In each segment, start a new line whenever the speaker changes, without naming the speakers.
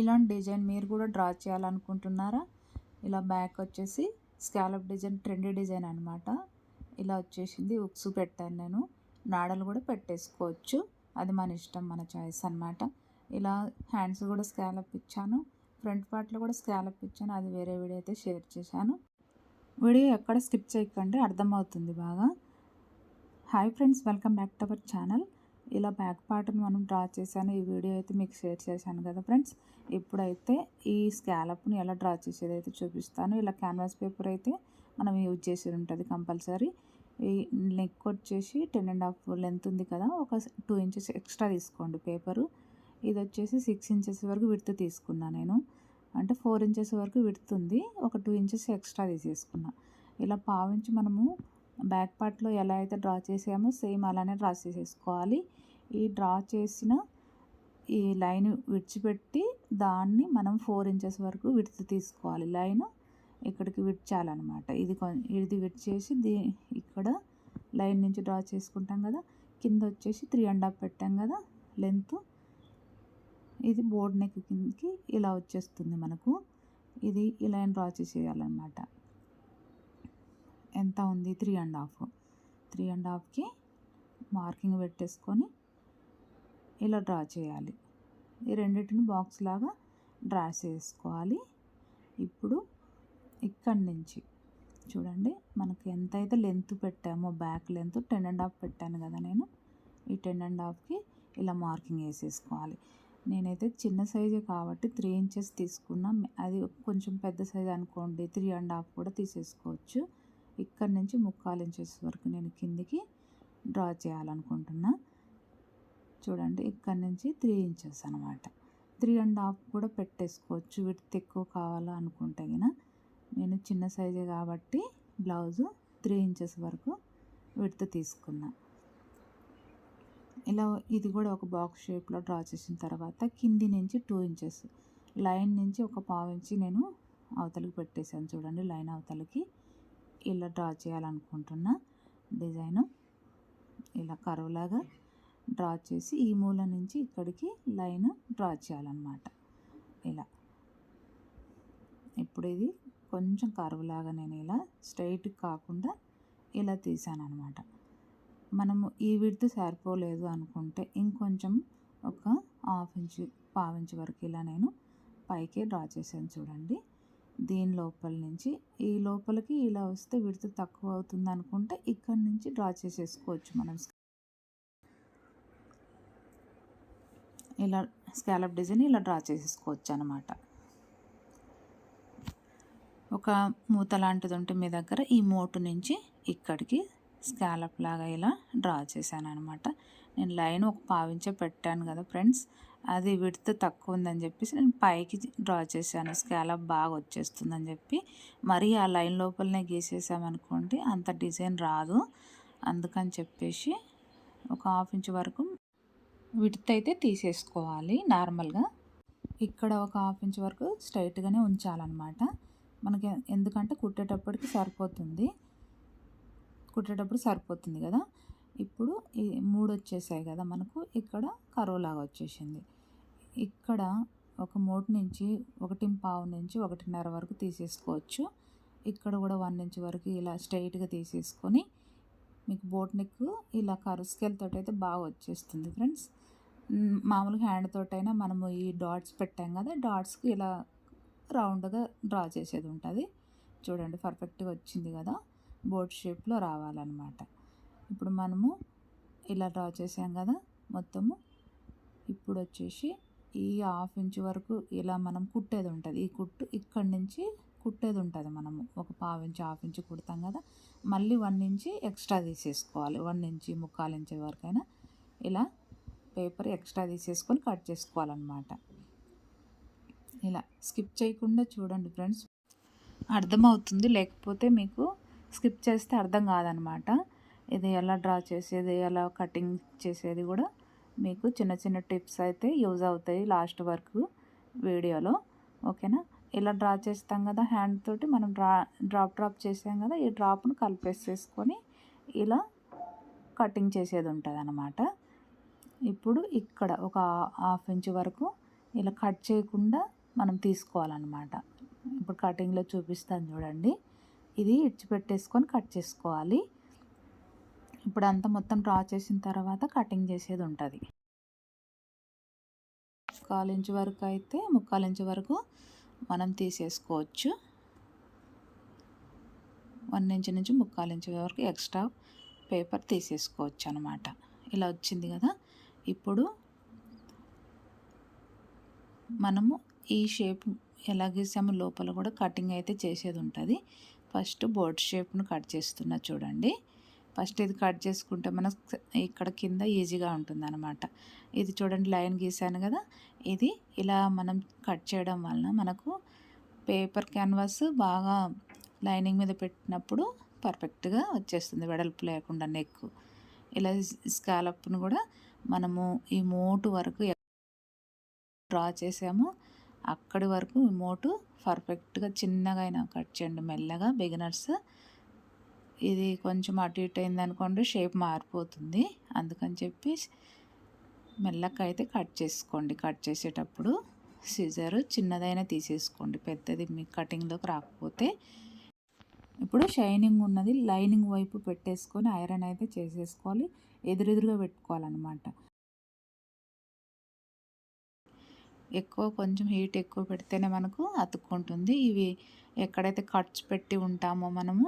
ఇలాంటి డిజైన్ మీరు కూడా డ్రా చేయాలనుకుంటున్నారా? ఇలా బ్యాక్ వచ్చేసి స్కాలప్ డిజైన్ ట్రెండీ డిజైన్ అనమాట ఇలా వచ్చేసింది ఉక్స్ పెట్టాను నేను. నాడలు కూడా పెట్టేసుకోవచ్చు. అది మన ఇష్టం మన చాయిస్ అనమాట ఇలా హ్యాండ్స్ కూడా స్కాలప్ ఇచ్చాను. ఫ్రంట్ పార్ట్లో కూడా స్కాలప్ ఇచ్చాను. అది వేరే వీడియో అయితే షేర్ చేశాను. వీడియో ఎక్కడ స్కిప్ చేయకండి అర్థమవుతుంది బాగా. Hi friends welcome back to our channel ఇలా బ్యాక్ పార్ట్ని మనం డ్రా చేశాను. ఈ వీడియో అయితే మీకు షేర్ చేశాను కదా ఫ్రెండ్స్. ఇప్పుడైతే ఈ స్కాలప్ని ఎలా డ్రా చేసేది అయితే చూపిస్తాను. ఇలా క్యాన్వాస్ పేపర్ అయితే మనం యూజ్ చేసేది ఉంటుంది కంపల్సరీ. ఈ నెక్ వచ్చేసి టెన్ అండ్ హాఫ్ లెంత్ ఉంది కదా ఒక టూ ఇంచెస్ ఎక్స్ట్రా తీసుకోండి పేపరు. ఇది వచ్చేసి సిక్స్ ఇంచెస్ వరకు విడుతు తీసుకున్నా నేను. అంటే ఫోర్ ఇంచెస్ వరకు విడుతుంది ఒక టూ ఇంచెస్ ఎక్స్ట్రా తీసేసుకున్నా. ఇలా పావించి మనము బ్యాక్ పార్ట్లో ఎలా అయితే డ్రా చేసామో సేమ్ అలానే డ్రా చేసేసుకోవాలి. ఈ డ్రా చేసిన ఈ లైన్ విడిచిపెట్టి దాన్ని మనం ఫోర్ ఇంచెస్ వరకు విడుతు తీసుకోవాలి. లైన్ ఇక్కడికి విడిచాలన్నమాట. ఇది ఇది విడిచేసి దీ ఇక్కడ లైన్ నుంచి డ్రా చేసుకుంటాం కదా కింద వచ్చేసి త్రీ అండ్ హాఫ్ పెట్టాం కదా లెంత్. ఇది బోర్డ్ నెక్ కిందకి ఇలా వచ్చేస్తుంది మనకు. ఇది ఇలా డ్రా చేసేయాలన్నమాట. ఎంత ఉంది? Three and half. Three and హాఫ్కి marking పెట్టేసుకొని ఇలా డ్రా చేయాలి. ఈ రెండింటిని బాక్స్ లాగా డ్రా చేసుకోవాలి. ఇప్పుడు ఇక్కడి నుంచి చూడండి మనకి ఎంతైతే లెంత్ పెట్టామో back length ten and half పెట్టాను కదా నేను. ఈ టెన్ అండ్ హాఫ్కి ఇలా మార్కింగ్ వేసేసుకోవాలి. నేనైతే చిన్న సైజే కాబట్టి త్రీ ఇంచెస్ తీసుకున్నా. అది కొంచెం పెద్ద సైజ్ అనుకోండి త్రీ అండ్ హాఫ్ కూడా తీసేసుకోవచ్చు. ఇక్కడ నుంచి ముక్కాలు ఇంచెస్ వరకు నేను కిందికి డ్రా చేయాలనుకుంటున్నా. చూడండి ఇక్కడ నుంచి త్రీ ఇంచెస్ అనమాట త్రీ అండ్ హాఫ్ కూడా పెట్టేసుకోవచ్చు. విడ్త్ ఎక్కువ కావాలా అనుకుంటే గిన. నేను చిన్న సైజే కాబట్టి బ్లౌజు త్రీ ఇంచెస్ వరకు విడ్త్ తీసుకున్నా. ఇలా ఇది కూడా ఒక బాక్స్ షేప్లో డ్రా చేసిన తర్వాత కింది నుంచి టూ ఇంచెస్ లైన్ నుంచి ఒక పావు ఇంచి నేను అవతలకి పెట్టేశాను. చూడండి లైన్ అవతలకి. ఇలా డ్రా చేయాలనుకుంటున్నా డిజైను. ఇలా కరువులాగా డ్రా చేసి ఈ మూల నుంచి ఇక్కడికి లైన్ డ్రా చేయాలన్నమాట. ఇలా. ఇప్పుడు ఇది కొంచెం కరువులాగా నేను ఇలా స్ట్రైట్ కాకుండా ఇలా తీసాను అనమాట మనము ఈ విడత సరిపోలేదు అనుకుంటే ఇంకొంచెం ఒక హాఫ్ ఇంచ్ పావించ్ వరకు ఇలా నేను పైకి డ్రా చేశాను చూడండి. దీని లోపల నుంచి. ఈ లోపలికి ఇలా వస్తే విడత తక్కువ అవుతుంది అనుకుంటే ఇక్కడ నుంచి డ్రా చేసేసుకోవచ్చు మనం. ఇలా స్కాలప్ డిజైన్ ఇలా డ్రా చేసేసుకోవచ్చు అనమాట ఒక మూత లాంటిది ఉంటే మీ దగ్గర ఈ మోటు నుంచి ఇక్కడికి స్కాలప్ లాగా ఇలా డ్రా చేశాను అనమాట నేను లైన్ ఒక పావించే పెట్టాను కదా ఫ్రెండ్స్. అది విడత తక్కువ ఉందని చెప్పేసి నేను పైకి డ్రా చేశాను. స్కాలప్ బాగా వచ్చేస్తుందని చెప్పి మరీ ఆ లైన్ లోపలనే గీసేసామనుకోండి అంత డిజైన్ రాదు. అందుకని చెప్పేసి ఒక హాఫ్ ఇంచ్ వరకు విడత అయితే తీసేసుకోవాలి నార్మల్గా. ఇక్కడ ఒక హాఫ్ ఇంచ్ వరకు స్ట్రైట్గానే ఉంచాలన్నమాట. మనకి ఎందుకంటే కుట్టేటప్పటికి సరిపోతుంది. కుట్టేటప్పుడు సరిపోతుంది కదా. ఇప్పుడు ఈ మూడు వచ్చేసాయి కదా మనకు. ఇక్కడ కరువులాగా వచ్చేసింది. ఇక్కడ ఒక మూడు నుంచి ఒకటి పావు నుంచి ఒకటిన్నర వరకు తీసేసుకోవచ్చు. ఇక్కడ కూడా వన్ ఇంచ్ వరకు ఇలా స్ట్రైట్గా తీసేసుకొని మీకు బోట్ నెక్ ఇలా కరు అయితే బాగా వచ్చేస్తుంది ఫ్రెండ్స్ మామూలుగా హ్యాండ్తో అయినా మనము ఈ డాట్స్ పెట్టాం కదా డాట్స్కి ఇలా రౌండ్గా డ్రా చేసేది ఉంటుంది. చూడండి పర్ఫెక్ట్గా వచ్చింది కదా బోట్ షేప్లో రావాలన్నమాట. ఇప్పుడు మనము ఇలా డ్రా చేసాం కదా మొత్తము. ఇప్పుడు వచ్చేసి ఈ హాఫ్ ఇంచ్ వరకు ఇలా మనం కుట్టేది ఉంటుంది. ఈ కుట్టు ఇక్కడి నుంచి కుట్టేది ఉంటుంది మనము. ఒక పావు ఇంచు హాఫ్ ఇంచు కుడతాం కదా. మళ్ళీ వన్ ఇంచి ఎక్స్ట్రా తీసేసుకోవాలి. వన్ ఇంచి ముక్కాలు ఇంచ్ వరకైనా ఇలా పేపర్ ఎక్స్ట్రా తీసేసుకొని కట్ చేసుకోవాలన్నమాట. ఇలా స్కిప్ చేయకుండా చూడండి ఫ్రెండ్స్. అర్థమవుతుంది. లేకపోతే మీకు స్కిప్ చేస్తే అర్థం కాదనమాట ఇది ఎలా డ్రా చేసేది ఎలా కటింగ్ చేసేది కూడా మీకు చిన్న చిన్న టిప్స్ అయితే యూజ్ అవుతాయి లాస్ట్ వరకు వీడియోలో. ఓకేనా? ఇలా డ్రా చేస్తాం కదా హ్యాండ్ తోటి మనం డ్రా డ్రాప్ డ్రాప్ చేసాం కదా ఈ డ్రాప్ను కలిపేసేసుకొని ఇలా కటింగ్ చేసేది ఉంటుంది అనమాట ఇప్పుడు ఇక్కడ ఒక హాఫ్ ఇంచ్ వరకు ఇలా కట్ చేయకుండా మనం తీసుకోవాలన్నమాట. ఇప్పుడు కటింగ్లో చూపిస్తాను చూడండి. ఇది ఇడిచిపెట్టేసుకొని కట్ చేసుకోవాలి. ఇప్పుడు అంతా మొత్తం డ్రా చేసిన తర్వాత కటింగ్ చేసేది ఉంటుంది. ముక్కాలు ఇంచు వరకు అయితే ముక్కాలు ఇంచు వరకు మనం తీసేసుకోవచ్చు. వన్ ఇంచు నుంచి ముక్కాలు ఇంచు వరకు ఎక్స్ట్రా పేపర్ తీసేసుకోవచ్చు అనమాట ఇలా వచ్చింది కదా. ఇప్పుడు మనము ఈ షేప్ ఎలా గీసాము లోపల కూడా కటింగ్ అయితే చేసేది ఉంటుంది. ఫస్ట్ బోర్డ్ షేప్ను కట్ చేస్తున్నా చూడండి. ఫస్ట్ ఇది కట్ చేసుకుంటే మన ఇక్కడ కింద ఈజీగా ఉంటుంది అనమాట ఇది చూడండి లైన్ గీసాను కదా. ఇది ఇలా మనం కట్ చేయడం వలన మనకు పేపర్ క్యాన్వాస్ బాగా లైనింగ్ మీద పెట్టినప్పుడు పర్ఫెక్ట్గా వచ్చేస్తుంది వెడల్పు లేకుండా నెక్. ఇలా స్కాలప్ను కూడా మనము ఈ మోటు వరకు డ్రా చేసాము. అక్కడి వరకు మోటు పర్ఫెక్ట్గా చిన్నగా అయినా కట్ చేయండి మెల్లగా. బిగినర్స్ ఇది కొంచెం అటు ఇటు అయింది అనుకోండి షేప్ మారిపోతుంది. అందుకని చెప్పి మెల్లగా అయితే కట్ చేసుకోండి. కట్ చేసేటప్పుడు సిజరు చిన్నదైనా తీసేసుకోండి. పెద్దది మీ కటింగ్లోకి రాకపోతే. ఇప్పుడు షైనింగ్ ఉన్నది లైనింగ్ వైపు పెట్టేసుకొని ఐరన్ అయితే చేసేసుకోవాలి. ఎదురెదురుగా పెట్టుకోవాలన్నమాట. ఎక్కువ కొంచెం హీట్ ఎక్కువ పెడితేనే మనకు అతుక్కుంటుంది. ఇవి ఎక్కడైతే కట్స్ పెట్టి ఉంటామో మనము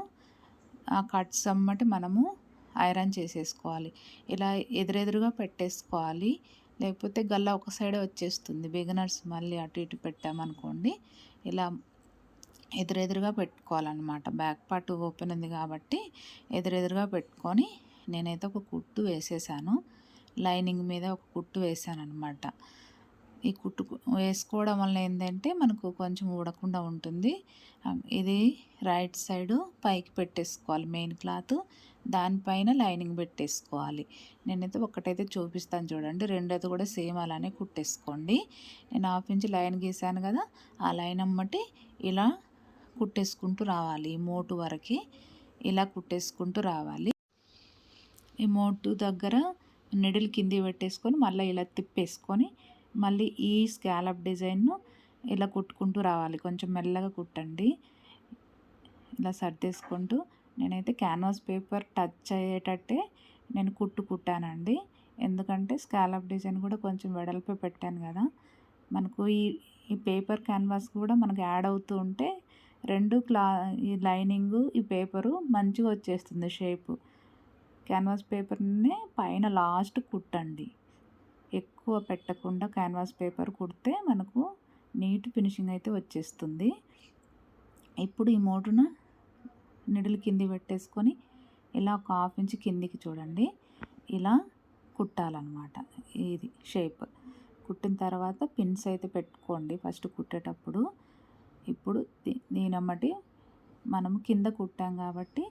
ఆ కట్స్ అమ్మటి మనము ఐరన్ చేసేసుకోవాలి. ఇలా ఎదురెదురుగా పెట్టేసుకోవాలి. లేకపోతే గల్ల ఒక సైడే వచ్చేస్తుంది. బిగినర్స్ మళ్ళీ అటు ఇటు పెట్టామనుకోండి ఇలా ఎదురెదురుగా పెట్టుకోవాలన్నమాట. బ్యాక్ పార్ట్ ఓపెన్ ఉంది కాబట్టి ఎదురెదురుగా పెట్టుకొని నేనైతే ఒక కుట్టు వేసేసాను. లైనింగ్ మీద ఒక కుట్టు వేసాను అనమాట ఈ కుట్టు వేసుకోవడం వల్ల ఏంటంటే మనకు కొంచెం ఊడకుండా ఉంటుంది. ఇది రైట్ సైడు పైకి పెట్టేసుకోవాలి మెయిన్ క్లాత్. దానిపైన లైనింగ్ పెట్టేసుకోవాలి. నేనైతే ఒకటైతే చూపిస్తాను చూడండి. రెండైతే కూడా సేమ్ అలానే కుట్టేసుకోండి. నేను హాఫ్ ఇంచ్ లైన్ గీసాను కదా ఆ లైన్ అమ్మటి ఇలా కుట్టేసుకుంటూ రావాలి. ఈ మోటు వరకు ఇలా కుట్టేసుకుంటూ రావాలి. ఈ మోటు దగ్గర నిడిల్ కింది పెట్టేసుకొని మళ్ళీ ఇలా తిప్పేసుకొని మళ్ళీ ఈ స్కాలప్ డిజైన్ను ఇలా కుట్టుకుంటూ రావాలి. కొంచెం మెల్లగా కుట్టండి. ఇలా సర్దేసుకుంటూ నేనైతే క్యాన్వాస్ పేపర్ టచ్ అయ్యేటట్టే నేను కుట్టు కుట్టానండి. ఎందుకంటే స్కాలప్ డిజైన్ కూడా కొంచెం వెడల్పు పెట్టాను కదా. మనకు ఈ ఈ పేపర్ క్యాన్వాస్ కూడా మనకు యాడ్ అవుతూ ఉంటే రెండు క్లా ఈ లైనింగు ఈ పేపరు మంచిగా వచ్చేస్తుంది షేపు. క్యాన్వాస్ పేపర్ని పైన లాస్ట్ కుట్టండి. ఎక్కువ పెట్టకుండా క్యాన్వాస్ పేపర్ కుడితే మనకు నీట్ ఫినిషింగ్ అయితే వచ్చేస్తుంది. ఇప్పుడు ఈ మోటును నిడులు కింది పెట్టేసుకొని ఇలా ఒక హాఫ్ ఇంచ్ కిందికి చూడండి. ఇలా కుట్టాలన్నమాట. ఇది షేప్ కుట్టిన తర్వాత పిన్స్ అయితే పెట్టుకోండి ఫస్ట్ కుట్టేటప్పుడు. ఇప్పుడు దీనమ్మటి మనము కింద కుట్టాం కాబట్టి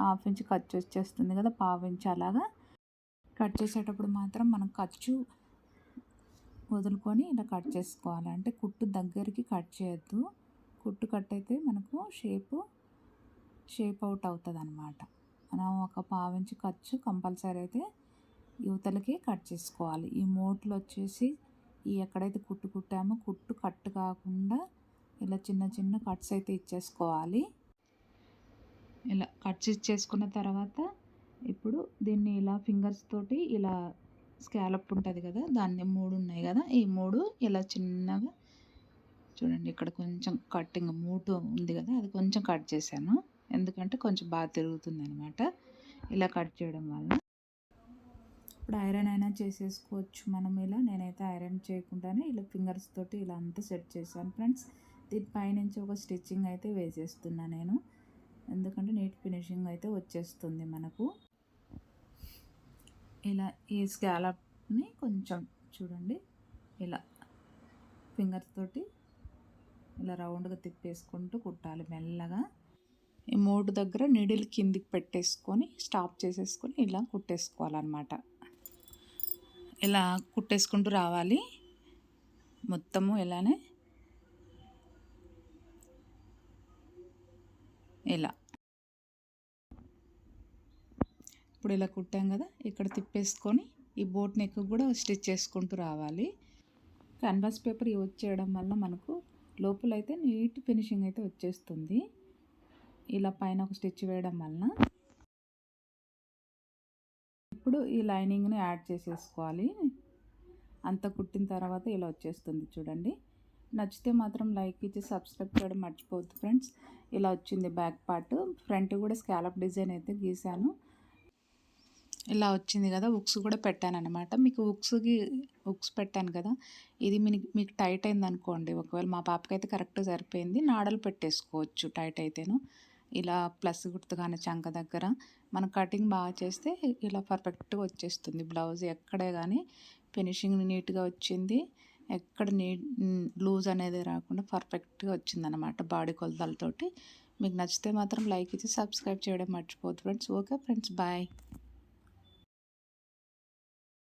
హాఫ్ ఇంచ్ ఖర్చు వచ్చేస్తుంది కదా పావు ఇంచ్ అలాగా కట్ చేసేటప్పుడు మాత్రం మనం ఖర్చు వదులుకొని ఇలా కట్ చేసుకోవాలి. అంటే కుట్టు దగ్గరికి కట్ చేయొద్దు. కుట్టు కట్ అయితే మనకు షేపు షేప్ అవుట్ అవుతుంది అనమాట మనం ఒక పావించి ఖర్చు కంపల్సరీ అయితే యువతలకి కట్ చేసుకోవాలి. ఈ మోట్లు వచ్చేసి ఈ ఎక్కడైతే కుట్టు కుట్టామో కుట్టు కట్ కాకుండా ఇలా చిన్న చిన్న కట్స్ అయితే ఇచ్చేసుకోవాలి. ఇలా కట్స్ ఇచ్చేసుకున్న తర్వాత ఇప్పుడు దీన్ని ఇలా ఫింగర్స్ తోటి ఇలా స్కాలప్ ఉంటుంది కదా దాన్ని మూడు ఉన్నాయి కదా ఈ మూడు ఇలా చిన్నగా చూడండి ఇక్కడ కొంచెం కట్టింగ్ మూటు ఉంది కదా అది కొంచెం కట్ చేశాను. ఎందుకంటే కొంచెం బాగా తిరుగుతుంది అనమాట ఇలా కట్ చేయడం వల్ల ఇప్పుడు ఐరన్ అయినా చేసేసుకోవచ్చు మనం ఇలా. నేనైతే ఐరన్ చేయకుండానే ఇలా ఫింగర్స్ తోటి ఇలా అంతా సెట్ చేశాను ఫ్రెండ్స్. దీని పైనుంచి ఒక స్టిచ్చింగ్ అయితే వేసేస్తున్నా నేను. ఎందుకంటే నీట్ ఫినిషింగ్ అయితే వచ్చేస్తుంది మనకు. ఇలా ఈ స్కాలప్ని కొంచెం చూడండి. ఇలా ఫింగర్ తోటి ఇలా రౌండ్గా తిప్పేసుకుంటూ కుట్టాలి మెల్లగా. ఈ మూడు దగ్గర నీడిల్ కిందికి పెట్టేసుకొని స్టాప్ చేసేసుకొని ఇలా కుట్టేసుకోవాలన్నమాట. ఇలా కుట్టేసుకుంటూ రావాలి. మొత్తము ఇలానే. ఇలా ఇప్పుడు ఇలా కుట్టాం కదా ఇక్కడ తిప్పేసుకొని ఈ బోట్ నెక్ కూడా స్టిచ్ చేసుకుంటూ రావాలి. క్యాన్వాస్ పేపర్ యూజ్ చేయడం వల్ల మనకు లోపలైతే నీట్ ఫినిషింగ్ అయితే వచ్చేస్తుంది. ఇలా పైన ఒక స్టిచ్ వేయడం వలన ఇప్పుడు ఈ లైనింగ్ని యాడ్ చేసేసుకోవాలి. అంత కుట్టిన తర్వాత ఇలా వచ్చేస్తుంది చూడండి. నచ్చితే మాత్రం లైక్ ఇచ్చి సబ్స్క్రైబ్ చేయడం మర్చిపోవద్దు ఫ్రెండ్స్. ఇలా వచ్చింది బ్యాక్ పార్ట్. ఫ్రంట్ కూడా స్కాలప్ డిజైన్ అయితే గీసాను ఇలా వచ్చింది కదా ఉక్స్ కూడా పెట్టాను అనమాట మీకు ఉక్స్కి ఉక్స్ పెట్టాను కదా ఇది మీకు మీకు టైట్ అయింది అనుకోండి ఒకవేళ మా పాపకైతే కరెక్ట్ సరిపోయింది నాడలు పెట్టేసుకోవచ్చు టైట్ అయితేను. ఇలా ప్లస్ గుర్తు కానీ చంక దగ్గర మన కటింగ్ బాగా చేస్తే ఇలా పర్ఫెక్ట్గా వచ్చేస్తుంది. బ్లౌజ్ ఎక్కడే కానీ ఫినిషింగ్ నీట్గా వచ్చింది ఎక్కడ నీ లూజ్ అనేది రాకుండా పర్ఫెక్ట్గా వచ్చిందనమాట బాడీ కొలతలతోటి. మీకు నచ్చితే మాత్రం లైక్ ఇచ్చి సబ్స్క్రైబ్ చేయడం మర్చిపోదు ఫ్రెండ్స్. Okay friends bye.